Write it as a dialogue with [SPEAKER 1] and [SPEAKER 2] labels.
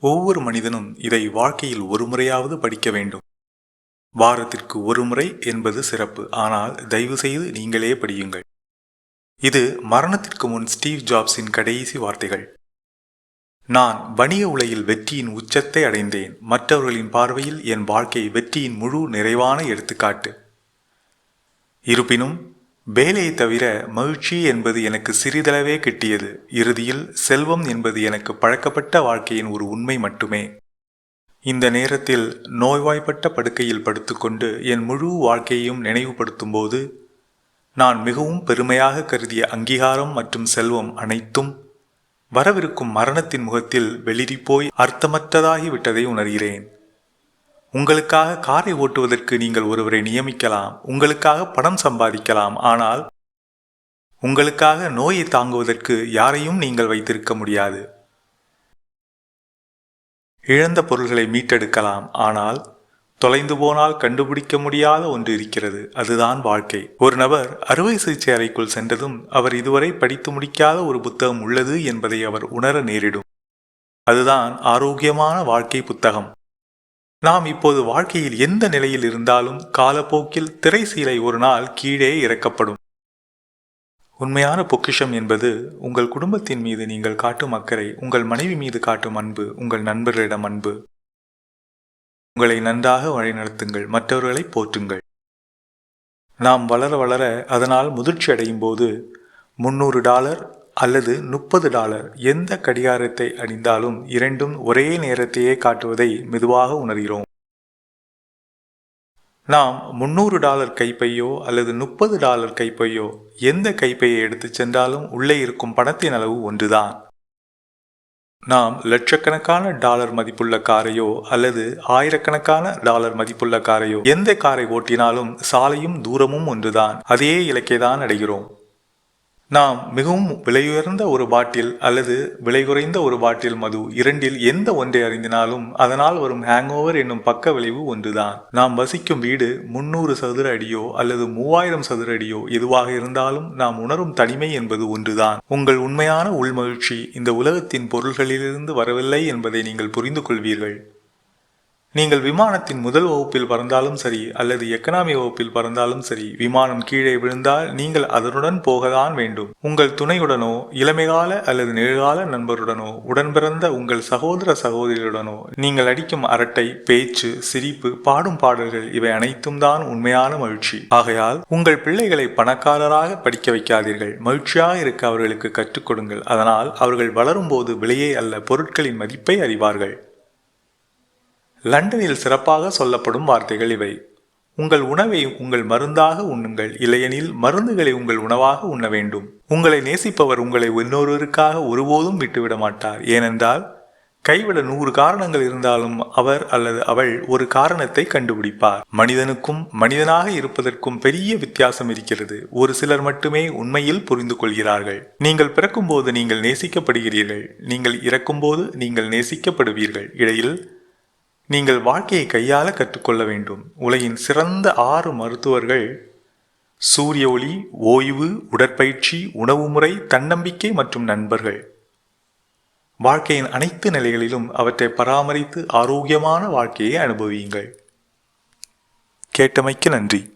[SPEAKER 1] ஒவ்வொரு மனிதனும் இதை வாழ்க்கையில் ஒரு முறையாவது படிக்க வேண்டும். வாரத்திற்கு ஒரு முறை என்பது சிறப்பு. ஆனால் தயவு செய்து நீங்களே படியுங்கள். இது மரணத்திற்கு முன் ஸ்டீவ் ஜாப்ஸின் கடைசி வார்த்தைகள். நான் வணிக உலகில் வெற்றியின் உச்சத்தை அடைந்தேன். மற்றவர்களின் பார்வையில் என் வாழ்க்கை வெற்றியின் முழு நிறைவான எடுத்துக்காட்டு. இருப்பினும் வேலையை தவிர மகிழ்ச்சி என்பது எனக்கு சிறிதளவே கிட்டியது. இறுதியில் செல்வம் என்பது எனக்கு பழக்கப்பட்ட வாழ்க்கையின் ஒரு உண்மை மட்டுமே. இந்த நேரத்தில் நோய்வாய்ப்பட்ட படுக்கையில் படுத்துக்கொண்டு என் முழு வாழ்க்கையையும் நினைவுபடுத்தும் போது நான் மிகவும் பெருமையாக கருதிய அங்கீகாரம் மற்றும் செல்வம் அனைத்தும் வரவிருக்கும் மரணத்தின் முகத்தில் வெளிரிப்போய் அர்த்தமற்றதாகிவிட்டதை உணர்கிறேன். உங்களுக்காக காரை ஓட்டுவதற்கு நீங்கள் ஒருவரை நியமிக்கலாம் உங்களுக்காக பணம் சம்பாதிக்கலாம் ஆனால் உங்களுக்காக நோயை தாங்குவதற்கு யாரையும் நீங்கள் வைத்திருக்க முடியாது. இழந்த பொருள்களை மீட்டெடுக்கலாம் ஆனால் தொலைந்து போனால் கண்டுபிடிக்க முடியாத ஒன்று இருக்கிறது அதுதான் வாழ்க்கை. ஒரு நபர் அறுவை சிகிச்சை அறைக்குள் சென்றதும் அவர் இதுவரை படித்து முடிக்காத ஒரு புத்தகம் உள்ளது என்பதை அவர் உணர நேரிடும். அதுதான் ஆரோக்கியமான வாழ்க்கை புத்தகம். நாம் இப்போது வாழ்க்கையில் எந்த நிலையில் இருந்தாலும் காலப்போக்கில் திரை சீலை ஒரு நாள் கீழே இறக்கப்படும். உண்மையான பொக்கிஷம் என்பது உங்கள் குடும்பத்தின் மீது நீங்கள் காட்டும் அக்கறை உங்கள் மனைவி மீது காட்டும் அன்பு உங்கள் நண்பர்களிடம் அன்பு. உங்களை நன்றாக வழிநடத்துங்கள் மற்றவர்களை போற்றுங்கள். நாம் வளர வளர அதனால் முதிர்ச்சி அடையும் போது முன்னூறு டாலர் அல்லது முப்பது டாலர் எந்த கடிகாரத்தை அணிந்தாலும் இரண்டும் ஒரே நேரத்தையே காட்டுவதை மெதுவாக உணர்கிறோம். நாம் முன்னூறு டாலர் கைப்பையோ அல்லது முப்பது டாலர் கைப்பையோ எந்த கைப்பையை எடுத்துச் சென்றாலும் உள்ளே இருக்கும் பணத்தின் அளவு ஒன்றுதான். நாம் லட்சக்கணக்கான டாலர் மதிப்புள்ள காரையோ அல்லது ஆயிரக்கணக்கான டாலர் மதிப்புள்ள காரையோ எந்த காரை ஓட்டினாலும் சாலையும் தூரமும் ஒன்றுதான். அதே இலக்கைதான் அடைகிறோம். நாம் மிகவும் விலையுயர்ந்த ஒரு பாட்டில் அல்லது விலை குறைந்த ஒரு பாட்டில் மது இரண்டில் எந்த ஒன்றை அறிந்தினாலும் அதனால் வரும் ஹேங்கோவர் என்னும் பக்க விளைவு ஒன்றுதான். நாம் வசிக்கும் வீடு முன்னூறு சதுர அடியோ அல்லது மூவாயிரம் சதுர அடியோ எதுவாக இருந்தாலும் நாம் உணரும் தனிமை என்பது ஒன்றுதான். உங்கள் உண்மையான உள்மகிழ்ச்சி இந்த உலகத்தின் பொருள்களிலிருந்து வரவில்லை என்பதை நீங்கள் புரிந்து கொள்வீர்கள். நீங்கள் விமானத்தின் முதல் வகுப்பில் பறந்தாலும் சரி அல்லது எக்கனாமி வகுப்பில் பறந்தாலும் சரி விமானம் கீழே விழுந்தால் நீங்கள் அதனுடன் போகத்தான் வேண்டும். உங்கள் துணையுடனோ இளமைகால அல்லது நிகழ்கால நண்பருடனோ உடன்பிறந்த உங்கள் சகோதர சகோதரியுடனோ நீங்கள் அடிக்கும் அரட்டை பேச்சு சிரிப்பு பாடும் பாடல்கள் இவை அனைத்தும் தான் உண்மையான மகிழ்ச்சி. ஆகையால் உங்கள் பிள்ளைகளை பணக்காரராக படிக்க வைக்காதீர்கள். மகிழ்ச்சியாக இருக்க அவர்களுக்கு கற்றுக் கொடுங்கள். அதனால் அவர்கள் வளரும்போது விலையே அல்ல பொருட்களின் மதிப்பை அறிவார்கள். லண்டனில் சிறப்பாக சொல்லப்படும் வார்த்தைகள் இவை. உங்கள் உணவை உங்கள் மருந்தாக உண்ணுங்கள் இல்லையெனில் மருந்துகளை உங்கள் உணவாக உண்ண வேண்டும். உங்களை நேசிப்பவர் உங்களை இன்னொருவருக்காக ஒருபோதும் விட்டுவிட மாட்டார். ஏனென்றால் கைவிட நூறு காரணங்கள் இருந்தாலும் அவர் அல்லது அவள் ஒரு காரணத்தை கண்டுபிடிப்பார். மனிதனுக்கும் மனிதனாக இருப்பதற்கும் பெரிய வித்தியாசம் இருக்கிறது. ஒரு சிலர் மட்டுமே உண்மையில் புரிந்து கொள்கிறார்கள். நீங்கள் பிறக்கும்போது நீங்கள் நேசிக்கப்படுகிறீர்கள். நீங்கள் இறக்கும்போது நீங்கள் நேசிக்கப்படுவீர்கள். இடையில் நீங்கள் வாழ்க்கையை கையாள கற்றுக்கொள்ள வேண்டும். உலகின் சிறந்த ஆறு மருத்துவர்கள் சூரிய ஒளி ஓய்வு உடற்பயிற்சி உணவு முறை தன்னம்பிக்கை மற்றும் நண்பர்கள். வாழ்க்கையின் அனைத்து நிலைகளிலும் அவற்றை பராமரித்து ஆரோக்கியமான வாழ்க்கையை அனுபவியுங்கள். கேட்டமைக்கு நன்றி.